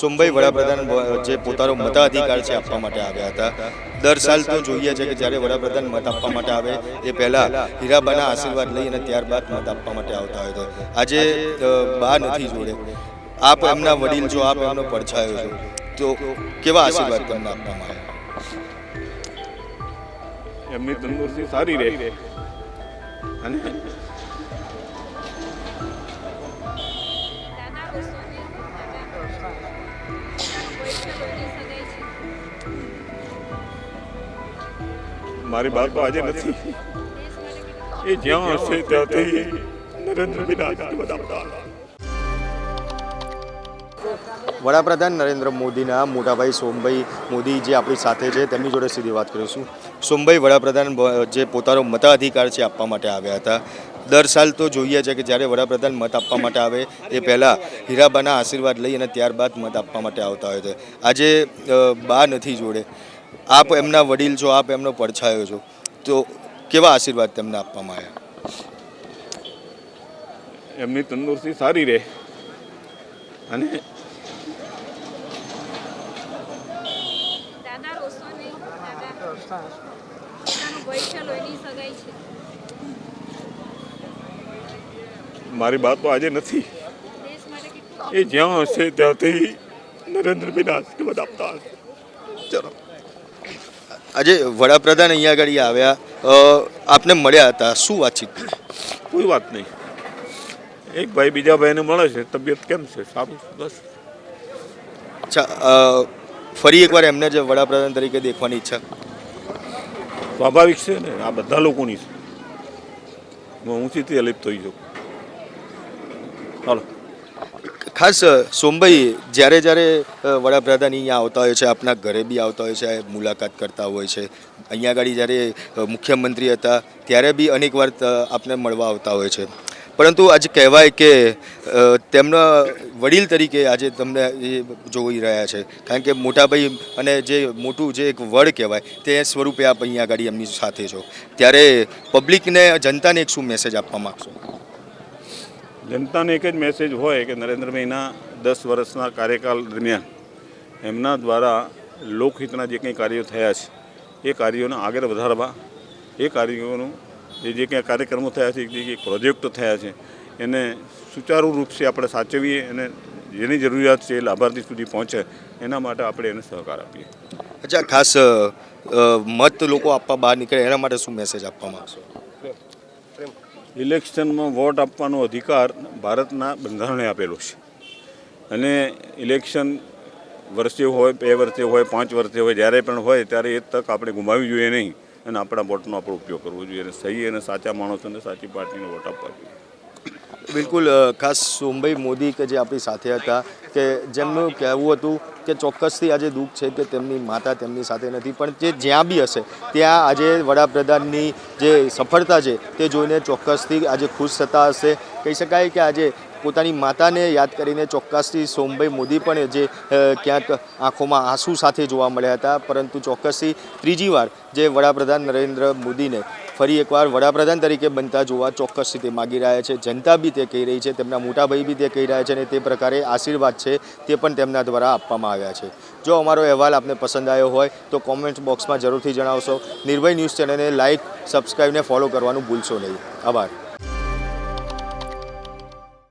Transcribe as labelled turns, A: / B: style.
A: સોમભાઈ વડાપ્રધાન જે પોતાનો મતાધિકાર છે આપવા માટે આવ્યા હતા. દર સાલ તો જોઈએ છે કે જ્યારે વડાપ્રધાન મત આપવા માટે આવે, એ પહેલા હીરાબાના આશીર્વાદ લઈ અને ત્યારબાદ મત આપવા માટે આવતા હોય તો આજે બા નથી જોડે. આપ એમના વડીલ છો, આપ એમનો પડછાયો છો. તો કેવા આશીર્વાદ તમને આપવામાં આવે?
B: એમની તંદુરસ્તી સારી રહે. અને મારી બાત તો આજે નથી. એ જ્યાં હશે ત્યાંથી નરેન્દ્રભાઈ આશીર્વાદ આપતા
A: વડાપ્રધાન નરેન્દ્ર મોદીના મોટાભાઈ સોમભાઈ મોદી જે આપણી સાથે છે, તેમની જોડે સીધી વાત કરીશું સોમભાઈ, વડાપ્રધાન જે પોતાનો મતાધિકાર છે, આપવા માટે આવ્યા હતા. દર સાલ તો જોઈએ છે કે જ્યારે વડાપ્રધાન મત આપવા માટે આવે, એ પહેલાં હીરાબાના આશીર્વાદ લઈ અને ત્યારબાદ મત આપવા માટે આવતા હોય છે. આજે બા નથી જોડે. આપ એમના વડીલ છો આપ એમનો પડછાયો છો. તો કેવા આશીર્વાદ તેમને આપવામાં આવ્યા?
B: એમની તંદુરસ્તી સારી રહે. અને મારી વાત તો આજે નથી. એ જ્યાં હશે ત્યાંથી નરેન્દ્રભાઈ આશીર્વાદ આપતા હશે. ચલો.
A: આજે વડાપ્રધાન અહીંયા આગળ આવ્યા આપને મળ્યા હતા. શું વાતચીત
B: કોઈ વાત નહીં. એક ભાઈ બીજા ભાઈને મળે છે તબિયત કેમ છે? સારું બસ.
A: અચ્છા ફરી એકવાર એમને જે વડાપ્રધાન તરીકે દેખવાની ઈચ્છા.
B: સ્વાભાવિક છે ને આ બધા લોકોની છે. હું ઊંચીથી અલિપ્ત થઈ જાઉં. ચાલો
A: ખાસ સોમભાઈ, જ્યારે જ્યારે વડાપ્રધાન અહીંયા આવતા હોય છે, આપના ઘરે બી આવતા હોય છે, મુલાકાત કરતા હોય છે, અહીંયા આગળ જ્યારે મુખ્યમંત્રી હતા, ત્યારે બી અનેકવાર વાર આપને મળવા આવતા હોય છે. પરંતુ આજે કહેવાય કે તેમના વડીલ તરીકે આજે તમને એ જોઈ રહ્યા છે. કારણ કે મોટાભાઈ અને જે મોટું જે એક વડ કહેવાય, તે સ્વરૂપે આપ અહીંયા આગળ એમની સાથે છો. ત્યારે પબ્લિકને, જનતાને એક શું મેસેજ આપવા માગશો?
B: જનતાને એક જ મેસેજ હોય કે નરેન્દ્રભાઈના દસ વર્ષના કાર્યકાળ દરમિયાન એમના દ્વારા લોકહિતના જે કંઈ કાર્યો થયા છે, એ કાર્યોને આગળ વધારવા, એ કાર્યોનું જે જે કંઈ કાર્યક્રમો થયા છે, જે કંઈ પ્રોજેક્ટો થયા છે, એને સુચારુ રૂપથી આપણે સાચવીએ અને જેની જરૂરિયાત છે એ લાભાર્થી સુધી પહોંચે, એના માટે આપણે એને સહકાર આપીએ.
A: અચ્છા, ખાસ મત લોકો આપવા બહાર નીકળે, એના માટે શું મેસેજ આપવામાં માંગશો?
B: ઇલેક્શનમાં વોટ આપવાનો અધિકાર ભારતના બંધારણે આપેલો છે. અને ઇલેક્શન વર્ષે હોય, બે વર્ષે હોય, પાંચ વર્ષે હોય, જ્યારે પણ હોય, ત્યારે એ તક આપણે ગુમાવી જોઈએ નહીં. અને આપણા વોટનો આપણો ઉપયોગ કરવો જોઈએ. અને સહી અને સાચા માણસોને સાચી પાર્ટીને વોટ આપવા જોઈએ.
A: બિલકુલ ખાસ સોમભાઈ મોદી કે જે આપણી સાથે હતા, કે જેમનું કહેવું હતું કે ચોક્કસથી આજે દુઃખ છે કે તેમની માતા તેમની સાથે નથી, પણ જે જ્યાં બી હશે, ત્યાં આજે વડાપ્રધાનની જે સફળતા છે, તે જોઈને ચોક્કસથી આજે ખુશ થતા હશે. કહી શકાય કે આજે પોતાની માતાને યાદ કરીને ચોક્કસથી સોમભાઈ મોદી પણ જે ક્યાંક આંખોમાં આંસુ સાથે જોવા મળ્યા હતા, પરંતુ ચોક્કસથી ત્રીજી વાર જે વડાપ્રધાન નરેન્દ્ર મોદીને ફરી એકવાર વડાપ્રધાન તરીકે બનતા જોવા ચોક્કસ રીતે માગી રહ્યા છે. જનતા બી તે કહી રહી છે, તેમના મોટાભાઈ બી તે કહી રહ્યા છે અને તે પ્રકારે આશીર્વાદ છે તે પણ તેમના દ્વારા આપવામાં આવ્યા છે. જો અમારો અહેવાલ આપને પસંદ આવ્યો હોય, તો કોમેન્ટ બોક્સમાં જરૂરથી જણાવશો. નિર્ભય ન્યૂઝ ચેનલને લાઇક સબસ્ક્રાઈબને ફોલો કરવાનું ભૂલશો નહીં. આભાર.